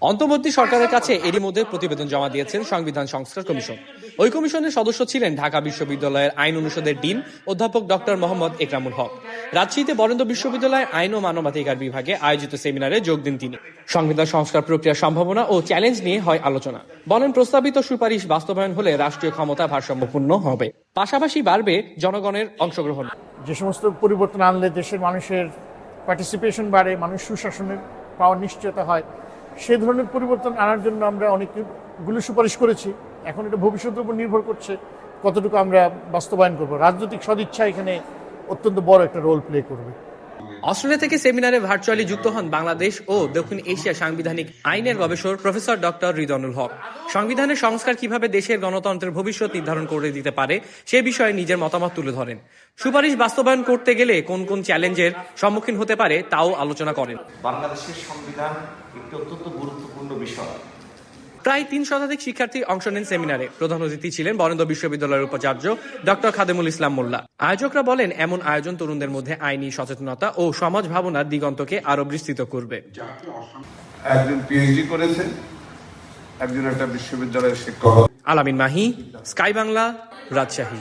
অন্তর্বর্তী সরকারের কাছে এরই মধ্যে প্রতিবেদন জমা দিয়েছেন সংবিধান সংস্কার কমিশন। ওই কমিশনের সদস্য ছিলেন ঢাকা বিশ্ববিদ্যালয়ের আইন অনুষদের ডিন অধ্যাপক ডক্টর মোহাম্মদ একরামুল হক। রাজশাহীতে বরেন্দ্র বিশ্ববিদ্যালয় আইন ও মানবাধিকার বিভাগে আয়োজিত সেমিনারে যোগ দেন তিনি। সংবিধান সংস্কার প্রক্রিয়ার সম্ভাবনা ও চ্যালেঞ্জ নিয়ে হয় আলোচনা। বলেন, প্রস্তাবিত সুপারিশ বাস্তবায়ন হলে রাষ্ট্রীয় ক্ষমতা ভারসাম্যপূর্ণ হবে। পাশাপাশি বাড়বে জনগণের অংশগ্রহণ। যে সমস্ত পরিবর্তন আনলে দেশের মানুষের পার্টিসিপেশন বাড়ে, মানুষ সুশাসনের পাওয়ার নিশ্চয়তা হয়। সে ধরনের পরিবর্তন আনার জন্য আমরা অনেকগুলো সুপারিশ করেছি। এখন এটা ভবিষ্যতের উপর নির্ভর করছে কতটুকু আমরা বাস্তবায়ন করব। রাজনৈতিক সদিচ্ছা এখানে অত্যন্ত বড় একটা রোল প্লে করবে। অস্ট্রেলিয়া থেকে সেমিনারে ভার্চুয়ালি যুক্ত হন বাংলাদেশ ও দক্ষিণ এশিয়া সাংবিধানিক আইনের গবেষক প্রফেসর ডক্টর রিদনুল হক। সংবিধানের সংস্কার কীভাবে দেশের গণতন্ত্রের ভবিষ্যৎ নির্ধারণ করে দিতে পারে, সে বিষয়ে নিজের মতামত তুলে ধরেন। সুপারিশ বাস্তবায়ন করতে গেলে কোন কোন চ্যালেঞ্জের সম্মুখীন হতে পারে, তাও আলোচনা করেন। বাংলাদেশের সংবিধান একটি অত্যন্ত গুরুত্বপূর্ণ বিষয়। প্রায় তিন শতাধিক শিক্ষার্থী অংশ নেন সেমিনারে। প্রধান অতিথি ছিলেন বরেন্দ্র বিশ্ববিদ্যালয়ের উপাচার্য ডক্টর খাদেমুল ইসলাম মোল্লা। আয়োজকরা বলেন এমন আয়োজন তরুণদের মধ্যে আইনি সচেতনতা ও সমাজ ভাবনার দিগন্তকে আরও বিস্তৃত করবে। একজন পিএইচডি করেছেন একজন একটা বিশ্ববিদ্যালয়ের শিক্ষক। আলামিন মাহি স্কাই বাংলা রাজশাহী।